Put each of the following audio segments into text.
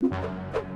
you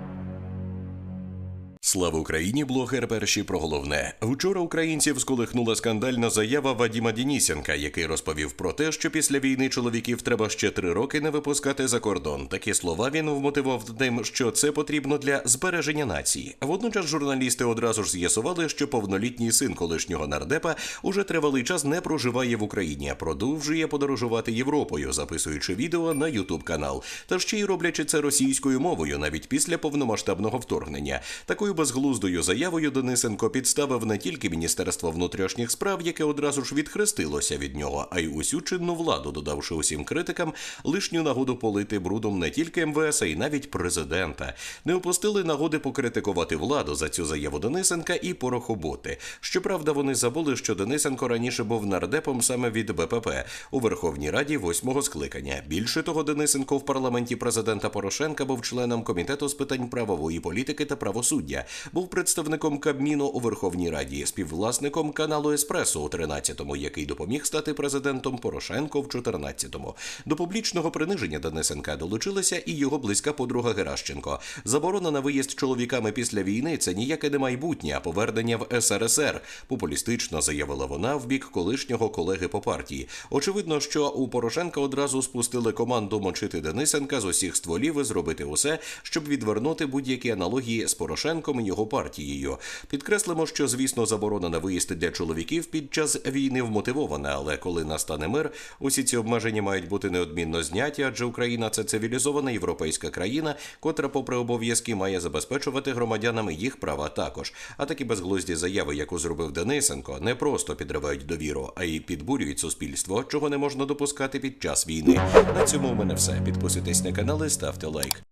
Слава Україні, блогер перші про головне. Вчора українців сколихнула скандальна заява Вадіма Дінісенка, який розповів про те, що після війни чоловіків треба ще три роки не випускати за кордон. Такі слова він вмотивував тим, що це потрібно для збереження нації. Водночас журналісти одразу ж з'ясували, що повнолітній син колишнього нардепа уже тривалий час не проживає в Україні, а продовжує подорожувати Європою, записуючи відео на Ютуб канал, та ще й роблячи це російською мовою навіть після повномасштабного вторгнення. Такою безглуздою заявою Денисенко підставив не тільки Міністерство внутрішніх справ, яке одразу ж відхрестилося від нього, а й усю чинну владу, додавши усім критикам лишню нагоду полити брудом не тільки МВС, а й навіть президента. Не опустили нагоди покритикувати владу за цю заяву Денисенка і порохоботи. Щоправда, вони забули, що Денисенко раніше був нардепом саме від БПП у Верховній Раді восьмого скликання. Більше того, Денисенко в парламенті президента Порошенка був членом комітету з питань правової політики та правосуддя, був представником Кабміну у Верховній Раді, співвласником каналу Еспресо у 13-му, який допоміг стати президентом Порошенко в 14-му. До публічного приниження Денисенка долучилася і його близька подруга Геращенко. Заборона на виїзд чоловіками після війни це ніяке не майбутнє, а повернення в СРСР. Популістично заявила вона в бік колишнього колеги по партії. Очевидно, що у Порошенка одразу спустили команду мочити Денисенка з усіх стволів і зробити усе, щоб відвернути будь-які аналогії з Порошенком і його партією. Підкреслимо, що звісно заборона на виїзд для чоловіків під час війни вмотивована, але коли настане мир, усі ці обмеження мають бути неодмінно зняті, адже Україна це цивілізована європейська країна, котра, попри обов'язки, має забезпечувати громадянам їх права також. А такі безглузді заяви, яку зробив Денисенко, не просто підривають довіру, а й підбурюють суспільство, чого не можна допускати під час війни. На цьому у мене все. Підписуйтесь на канал і ставте лайк.